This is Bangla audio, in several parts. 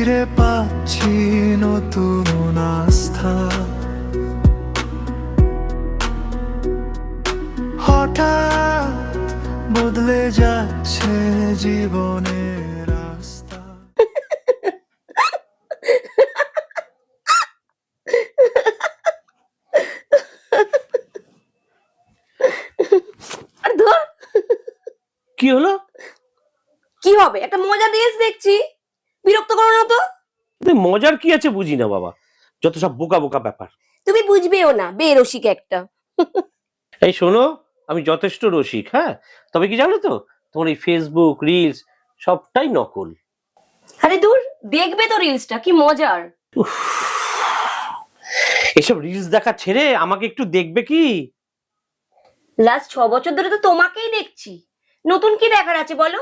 ফিরে পাচ্ছি নতুন আস্থা। হঠাৎ বদলে যাচ্ছে জীবনের রাস্তা। কি হলো? কি হবে? একটা মজা রিলস দেখছি। বিরক্ত করো না তো। মজার কি আছে বুঝি না বাবা। যত সব বোকা বোকা ব্যাপার। তুমি বুঝবেও না বে রসিক একটা। এই শোনো আমি যথেষ্ট রসিক হ্যাঁ? তবে কি জানো তো তোমার এই ফেসবুক রিলস সবটাই নকল। আরে দূর দেখবে তো রিলসটা কি মজার। উফ, এসব রিলস দেখা ছেড়ে আমাকে একটু দেখবে কি? লাস্ট ছ বছর ধরে তো তোমাকেই দেখছি। নতুন কি দেখার আছে বলো?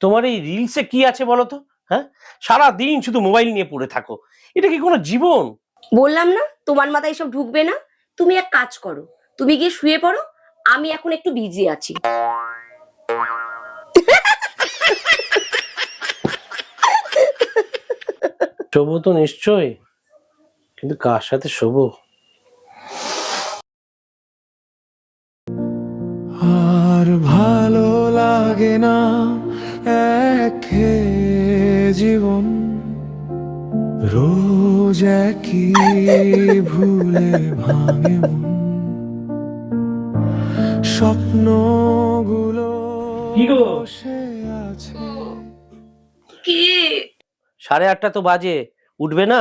তোমার এই রিলসে কি আছে বলো তো? হ্যাঁ? সারা দিন শুধু মোবাইল নিয়ে পড়ে থাকো। এটা কি কোনো জীবন? বললাম না তোমার মাথায় এসব ঢুকবে না। তুমি এক কাজ করো তুমি গিয়ে শুয়ে পড়ো আমি এখন একটু বিজি আছি। শোবো তো নিশ্চয় কিন্তু কার সাথে শোবো? আর ভালো লাগে না জীবন রোজ একই ভুলে ভাঙে মন। স্বপ্নগুলো কি বসে আছে। কি? সাড়ে আটটা তো বাজে উঠবে না?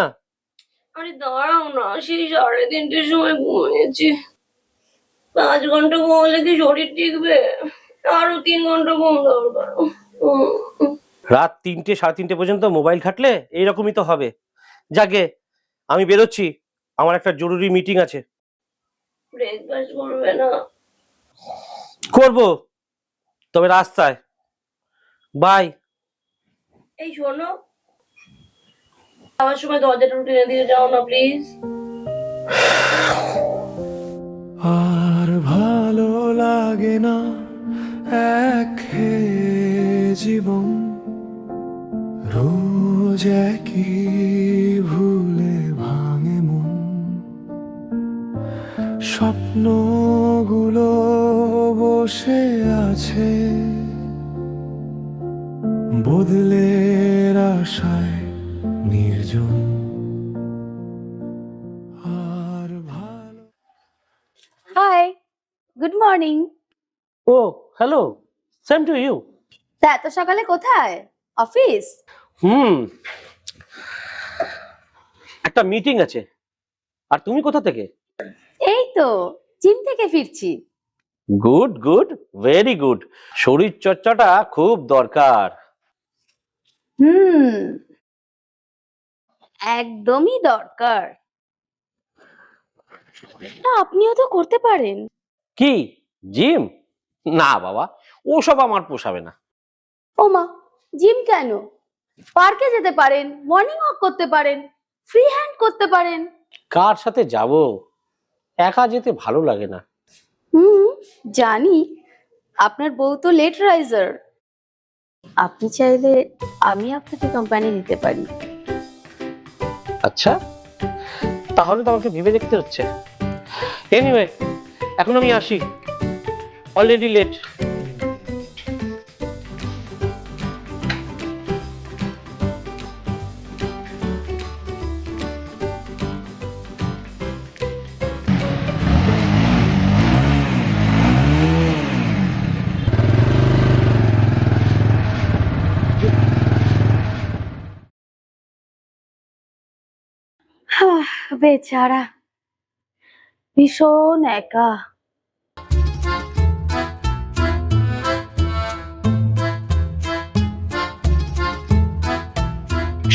আরে দাঁড়াও না সেই সাড়ে তিনটের সময় ঘুমিয়েছি। পাঁচ ঘণ্টা ঘুমলে কি শরীর টিকবে আরও তিন ঘণ্টা ঘুম দরকার। রাত তিনটে সাড়ে তিনটে পর্যন্ত মোবাইল ঘাটলে এইরকমই তো হবে। যাকে আমি বেরোচ্ছি। আমার একটা জরুরি মিটিং আছে। করব তবে রাস্তায়। বাই। এই শোনো। খাওয়ার সময় দরজাটা টেনে দিয়ে যাও না প্লিজ আর ভালো লাগে না এক জীবন। রোজ একই ভুলে ভাঙে মন। স্বপ্নগুলো বসে আছে। বদলের আশায় নির্জন। আর ভালো হাই গুড মর্নিং ও হ্যালো সেম টু ইউ তা এত সকালে কোথায়? অফিস হুম। একটা মিটিং আছে। আর তুমি কোথা থেকে? এই তো জিম থেকে ফিরছি। গুড গুড ভেরি গুড শরীর চর্চাটা খুব দরকার। হুম। একদমই দরকার। না আপনিও তো করতে পারেন। কি? জিম না বাবা ওসব আমার পোষাবে না। ওমা জিম কেন? পার্কে যেতে পারেন মর্নিং ওয়াক করতে পারেন ফ্রি হ্যান্ড করতে পারেন। কার সাথে যাব? একা যেতে ভালো লাগে না। হুম জানি। আপনার বউ তো লেট রাইজার আপনি চাইলে আমি আপনাকে কোম্পানি দিতে পারি। আচ্ছা তাহলে তো আমাকে ভেবে দেখতে হচ্ছে। এনিওয়ে এখন আমি আসি। অলরেডি লেট বেচারা। ভীষণ একা।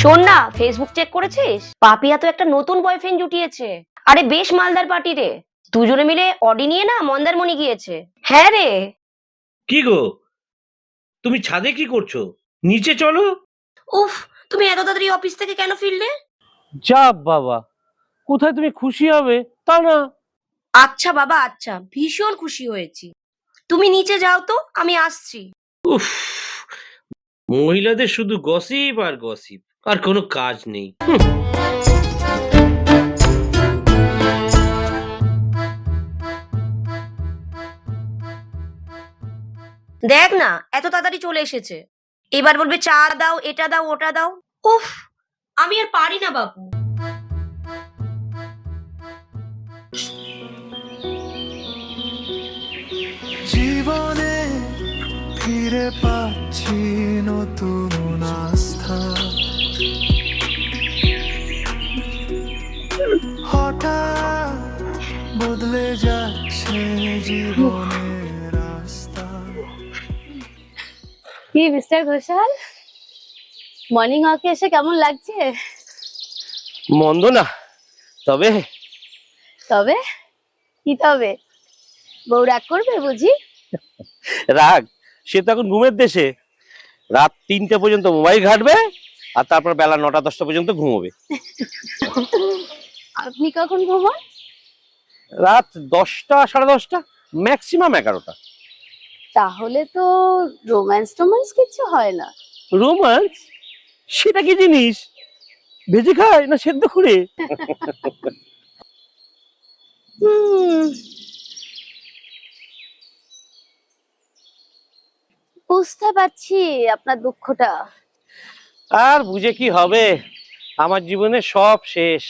শোন না ফেসবুক চেক করেছিস? পাপিয়া তো একটা নতুন বয়ফ্রেন্ড জুটিয়েছে। আরে বেশ মালদার পার্টি রে। দুজনে মিলে অডি নিয়ে না মন্দারমণি গিয়েছে। হ্যাঁ রে। কি গো? তুমি ছাদে কি করছ? নিচে চলো। উফ তুমি এত তাড়াতাড়ি অফিস থেকে কেন ফিরলে? যা বাবা কোথায় তুমি খুশি হবে তা না। আচ্ছা বাবা আচ্ছা। ভীষণ খুশি হয়েছি। তুমি নিচে যাও তো আমি আসছি। উফ মহিলাদের শুধু গসিপ আর গসিপ আর কোনো কাজ নেই। দেখ না এত তাড়াতাড়ি চলে এসেছে। এবার বলবে চা দাও এটা দাও ওটা দাও। উফ আমি আর পারি না বাপু। জীবনে ফিরে পাচ্ছি নতুন আস্থা। হঠাৎ বদলে যাচ্ছে জীবনের রাস্তা। কি মিস্টার ঘোষাল? মর্নিং ওয়াকে এসে কেমন লাগছে? মন্দ না তবে তবে? কি তবে? বউ রাগ করবে বুঝি? রাগ? সে তো এখন ঘুমের দেশে। রাত তিনটে পর্যন্ত মোবাইল ঘাটবে আর তারপর বেলা নটা দশটা পর্যন্ত ঘুমোবে। আপনি কখন ঘুমান? রাত দশটা সাড়ে দশটা ম্যাক্সিমাম এগারোটা। তাহলে তো রোম্যান্স টোম্যান্স কিছু হয় না। রোমান্স সেটা কি জিনিস? ভেজে খায় না সেদ্ধ করে? বুঝতে পারছি আপনার দুঃখটা। আর বুঝে কি হবে? আমার জীবনে সব শেষ।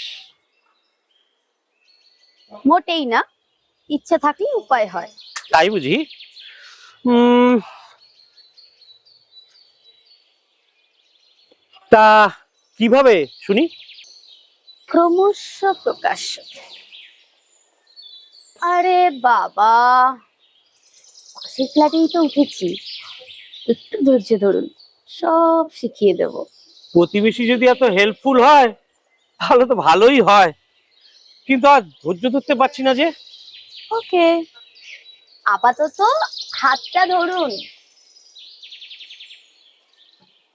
মোটেই না ইচ্ছা থাকলে উপায় হয়। তাই বুঝি? তা কীভাবে শুনি? ক্রমশ প্রকাশ্য আরে বাবা পাশের ফ্ল্যাটেই তো উঠেছি। একটু ধৈর্য ধরুন সব শিখিয়ে দেব। প্রতিবেশী যদি এত হেল্পফুল হয় তাহলে তো ভালোই হয়। কিন্তু আর ধৈর্য ধরতে পারছি না যে। ওকে আপাতত হাতটা ধরুন।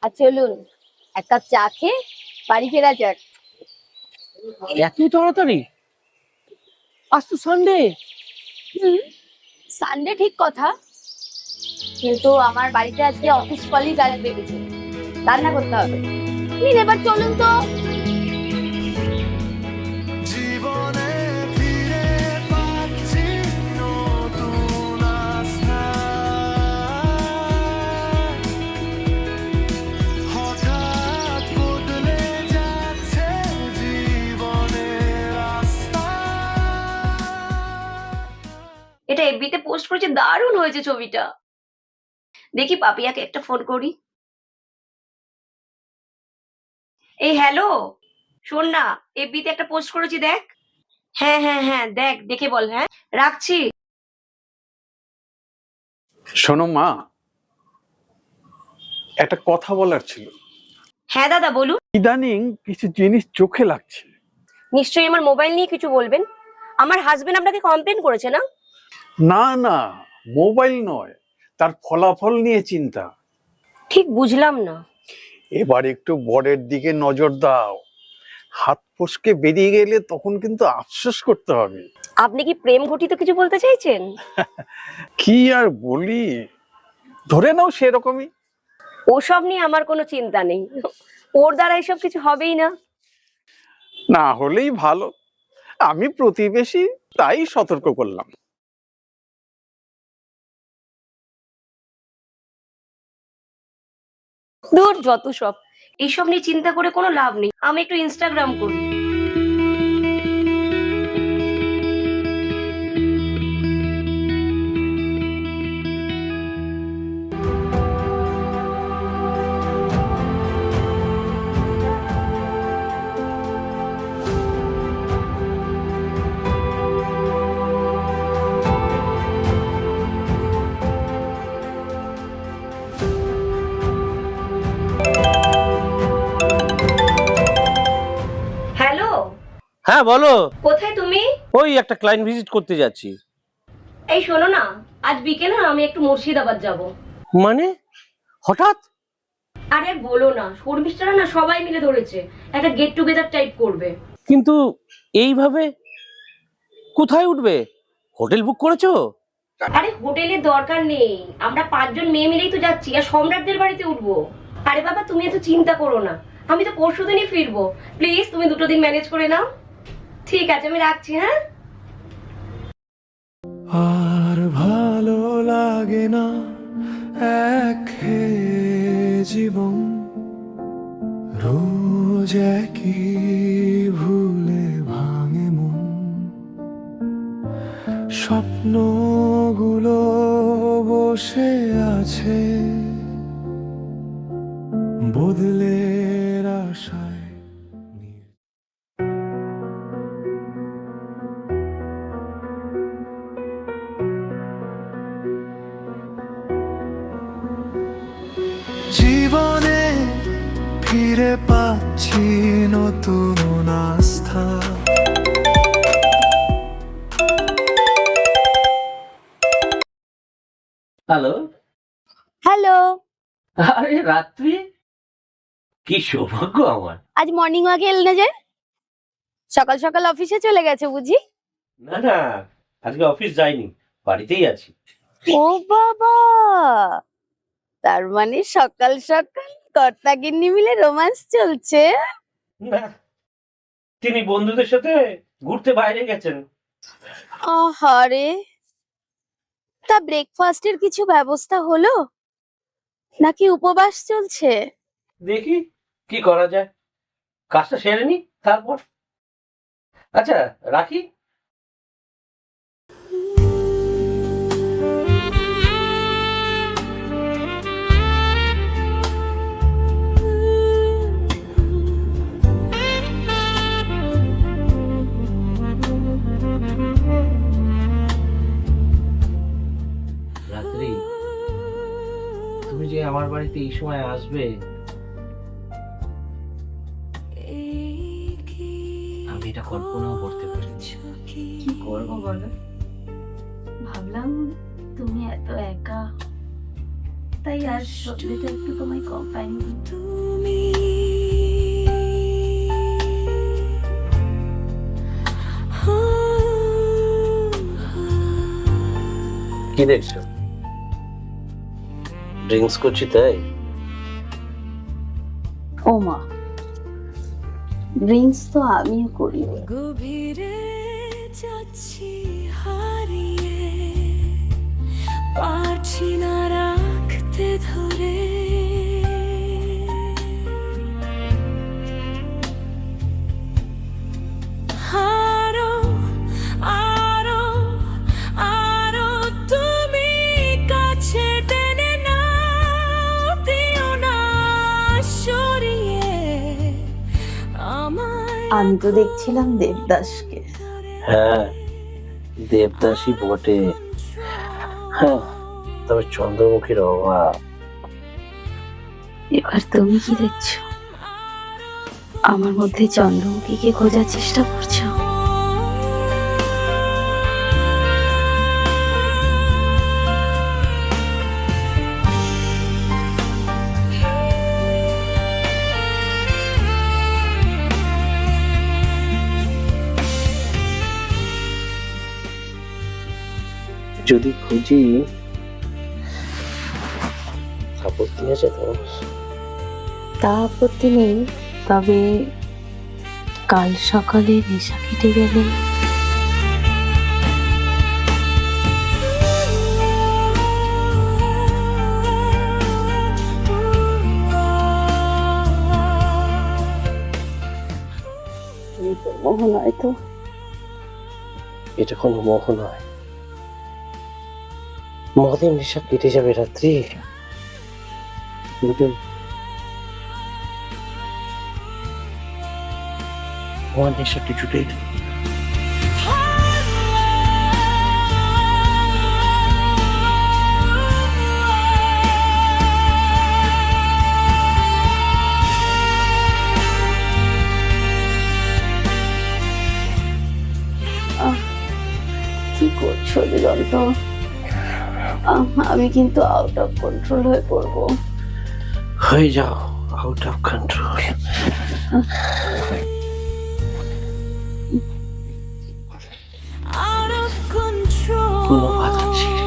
আর চলুন এক কাপ চা খেয়ে বাড়ি ফেরা যাক। এত তাড়াতাড়ি? আজ তো সানডে সানডে ঠিক কথা। কিন্তু আমার বাড়িতে আজকে অফিস কলিগ আসবে কিছু রান্না করতে হবে। নিন এবার চলুন তো। এটা এফবিতে পোস্ট করেছে দারুণ হয়েছে ছবিটা। দেখি পাপিয়াকে একটা ফোন করি। এই হ্যালো শোন না এফবিতে একটা পোস্ট করেছি দেখ। হ্যাঁ হ্যাঁ হ্যাঁ দেখ দেখে বল হ্যাঁ রাখছি। শোনো মা একটা কথা বলার ছিল। হ্যাঁ দাদা বলুন। ইদানিং কিছু জিনিস চোখে লাগছে। নিশ্চয়ই আমার মোবাইল নিয়ে কিছু বলবেন? আমার হাজবেন্ড আপনাকে কমপ্লেন করেছে না? না না মোবাইল নয়। তার ফলাফল নিয়ে চিন্তা। ঠিক বুঝলাম না। এবার একটু বরের দিকে নজর দাও। হাত ফসকে বেরিয়ে গেলে তখন কিন্তু আফসোস করতে হবে। আপনি কি প্রেম ঘটিত কিছু বলতে চাইছেন? কি আর বলি? ধরে নাও সেরকমই। ওসব নিয়ে আমার কোনো চিন্তা নেই। ওর দ্বারা এসব কিছু হবেই না। না হলেই ভালো। আমি প্রতিবেশী তাই সতর্ক করলাম। দূর যত সব। এইসব নিয়ে চিন্তা করে কোনো লাভ নেই। আমি একটু ইনস্টাগ্রাম করি। হ্যালো। হ্যাঁ বলো। কোথায় তুমি? ওই একটা ক্লায়েন্ট ভিজিট করতে যাচ্ছি। এই শোনো না আজ বিকেলে আমি একটু মুর্শিদাবাদ যাব। মানে? হঠাৎ? আরে বলো না শর্মিষ্ঠারা না সবাই মিলে ধরেছে একটা গেট টুগেদার টাইপ করবে। কিন্তু এইভাবে কোথায় উঠবে? হোটেল বুক করেছ? আরে হোটেলের দরকার নেই আমরা পাঁচজন মেয়ে মিলেই তো যাচ্ছি আর সম্রাটদের বাড়িতে উঠবো। আরে বাবা তুমি এত চিন্তা করো না। আমি তো পরশু দিনই ফিরবো। প্লিজ তুমি দুটো দিন ম্যানেজ করে নাও। ঠিক আছে, আমি রাখছি হ্যাঁ? আর ভালো লাগে না এক জীবন। রোজ একই ভুলে ভাঙে মন। স্বপ্নগুলো বসে আছে হ্যালো হ্যালো আরে রাত্রি? কি সৌভাগ্য আমার। আজ মর্নিং ওয়াকে এল না যে? সকাল সকাল অফিসে চলে গেছে বুঝি? না না আজকে অফিস যাইনি বাড়িতেই আছি। ও বাবা! তার মানে সকাল সকাল কর্তা গিন্নি মিলে রোমান্স চলছে? না তিনি বন্ধুদের সাথে ঘুরতে বাইরে গেছেন। আহারে! তা ব্রেকফাস্টের কিছু ব্যবস্থা হলো? নাকি উপবাস চলছে? দেখি, কি করা যায়? কাজটা সেরে নি, তারপর? আচ্ছা রাখি। আমার বাড়িতে এই সময় আসবে? আমি এটা কল্পনাও করতে পারিনি। কি করব বলো? ভাবলাম তুমি এত একা তাই আর সত্যিটা একটু তোমায় কোম্পানি তুমি কি দেখছ? ড্রিঙ্কস করছি তাই? ও মা। ড্রিঙ্কস তো আমিও করি। গভীরে যাচ্ছি হারিয়ে। পারছি না রাখতে ধরে। আমি তো দেখছিলাম দেবদাসকে। হ্যাঁ দেবদাসই বটে। হ্যাঁ তবে চন্দ্রমুখীর অভাব। এবার তুমি কি দেখছ? আমার মধ্যে চন্দ্রমুখীকে খোঁজার চেষ্টা করছ? যদি খুঁজি আপত্তি আছে তো? তা আপত্তি নেই তবে কাল সকালে নেশা কেটে গেলে। মোহ নয় তো এটা কোনো মোহ নয়। মদের নেশা কেটে যাবে রাত্রি। আমার নেশা কিছুতেই কি করছ দিগন্ত আমি কিন্তু আউট অফ কন্ট্রোল হয়ে পড়ব। হয়ে যাও out of control out of control কোনো বাধা ছিল?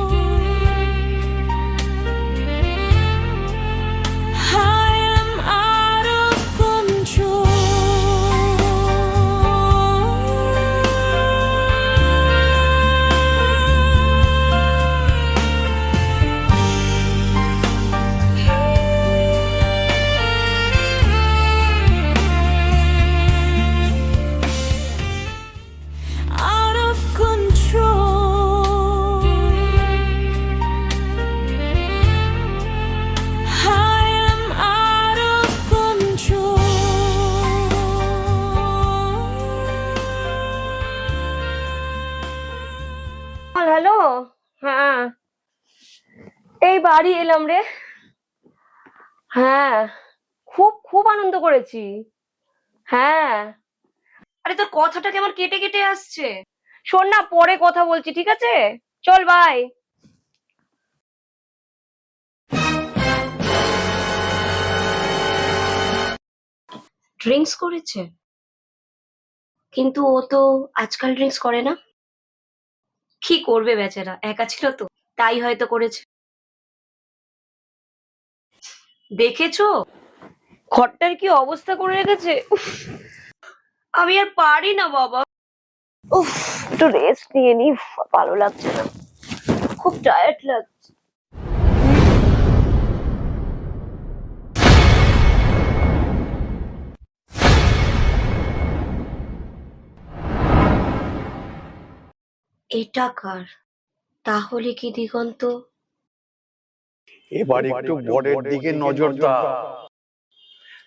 বাড়ি এলাম রে। হ্যাঁ খুব খুব আনন্দ করেছি। হ্যাঁ। আরে তোর কথাটা কেমন কেটে কেটে আসছে? শোন না পরে কথা বলছি ঠিক আছে? চল বাই ড্রিঙ্কস করেছে? কিন্তু ও তো আজকাল ড্রিঙ্কস করে না। কি করবে বেচারা একা ছিল তো। তাই হয়তো করেছে। দেখেছ? ঘরটার কি অবস্থা করে রেখেছে? উফ, আমি আর পারি না বাবা। উফ একটু রেস্ট নিয়ে নি ভালো লাগছে না। খুব টায়ার্ড লাগছে। এটা কার? তাহলে কি দিগন্ত? এবার একটু বরের দিকে নজর দাও।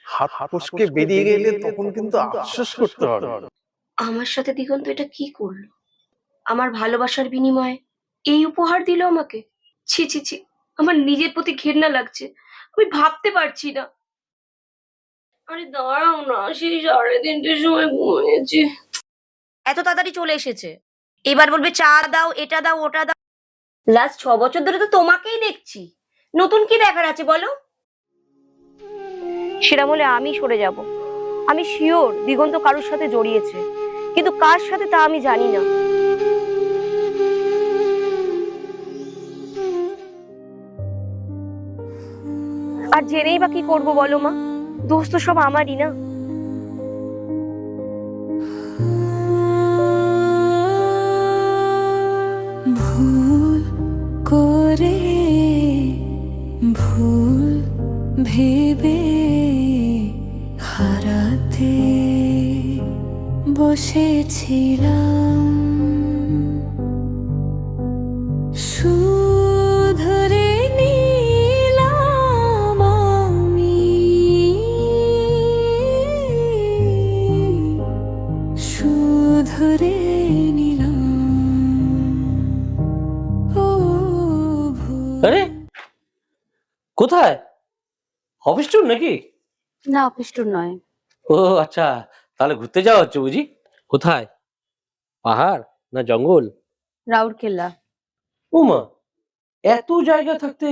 হাত ফসকে বেরিয়ে গেলে তখন কিন্তু আফসোস করতে হবে। আমার সাথে দিগন্ত এটা কি করল? আমার ভালোবাসার বিনিময়ে এই উপহার দিল আমাকে? ছি ছি ছি আমার নিজের প্রতি ঘেন্না লাগছে। আমি ভাবতে পারছি না। আরে দাঁড়াও না সেই সাড়ে তিনটের সময় ঘুমিয়েছি। এত তাড়াতাড়ি চলে এসেছে। এবার বলবে চা দাও এটা দাও ওটা দাও। লাস্ট ছ বছর ধরে তো তোমাকেই দেখছি। নতুন কি দেখার আছে বলো? সেটা বলে আমি সরে যাব। আমি শিওর দিগন্ত কারোর সাথে জড়িয়েছে। কিন্তু কার সাথে তা আমি জানি না। আর জেনেই বা কি করব বলো মা? দোষ তো সব আমারই না। বসেছিলাম শুধরে নিলাম আমি। শুধরে নিলাম। আরে কোথায়? অফিস টুর নাকি? না অফিস টুর নয়। ও আচ্ছা তাহলে ঘুরতে যাওয়া হচ্ছে বুঝি? কোথায়? পাহাড় না জঙ্গল? রাউরকেল্লা। উমা এত জায়গা থাকতে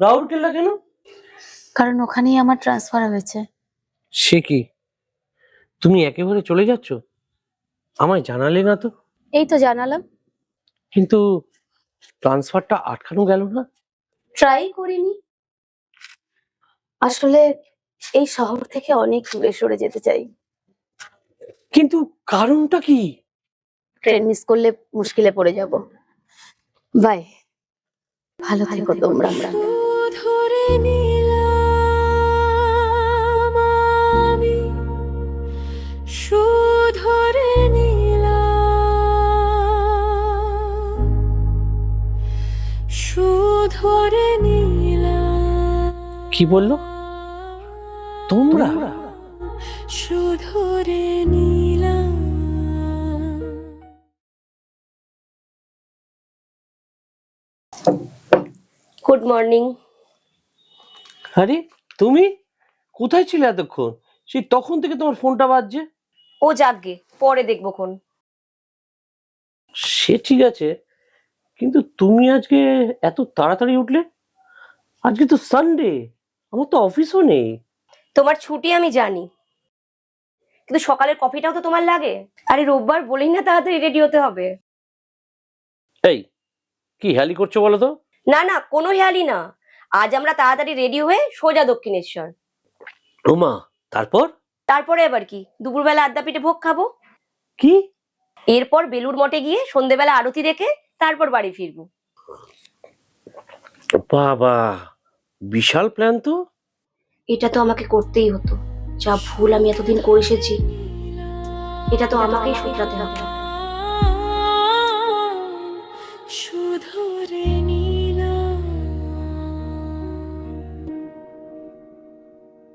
রাউরকেল্লা কেন? কারণ ওখানেই আমার ট্রান্সফার হয়েছে। সে কি? তুমি একেবারে চলে যাচ্ছ? আমায় জানালে না তো? এই তো জানালাম। কিন্তু ট্রান্সফারটা আটকানো গেল না? ট্রাই করিনি। আসলে এই শহর থেকে অনেক দূরে সরে যেতে চাই। কিন্তু কারণটা কি? ট্রেন মিস করলে মুশকিলে পড়ে যাব। বাই ভালো থেকো তোমরা ধরে নিলাম আমি সুধরে নিলাম সুধরে নিলাম কি বলল? তোমরা? সুধরে নিলাম গুড মর্নিং। আরে তুমি? কোথায় ছিলে এতক্ষণ? সেই তখন থেকে তোমার ফোনটা বাজছে? ও যাকগে পরে দেখব কোন সে ঠিক আছে কিন্তু তুমি আজকে এত তাড়াতাড়ি উঠলে? আজকে তো সানডে আমার তো অফিসও নেই। তোমার ছুটি আমি জানি কিন্তু সকালের কফিটাও তো তোমার লাগে? আরে রোববার বলেই না তাড়াতাড়ি রেডি হতে হবে। এই কি হ্যালি করছ বলো তো? না না কোনো হেয়ালি না। আজ আমরা তাড়াতাড়ি রেডি হয়ে সোজা দক্ষিণেশ্বর। ওমা তারপর? তারপরে আবার কি? দুপুরবেলা আড্ডা পিঠে ভোগ খাব? কি? এরপর বেলুর মঠে গিয়ে সন্ধেবেলা আরতি দেখে তারপর বাড়ি ফিরবো। বাবা বিশাল প্ল্যান তো। এটা তো আমাকে করতেই হতো। যা ভুল আমি এতদিন করে এসেছি এটা তো আমাকেই শুধরাতে হবে।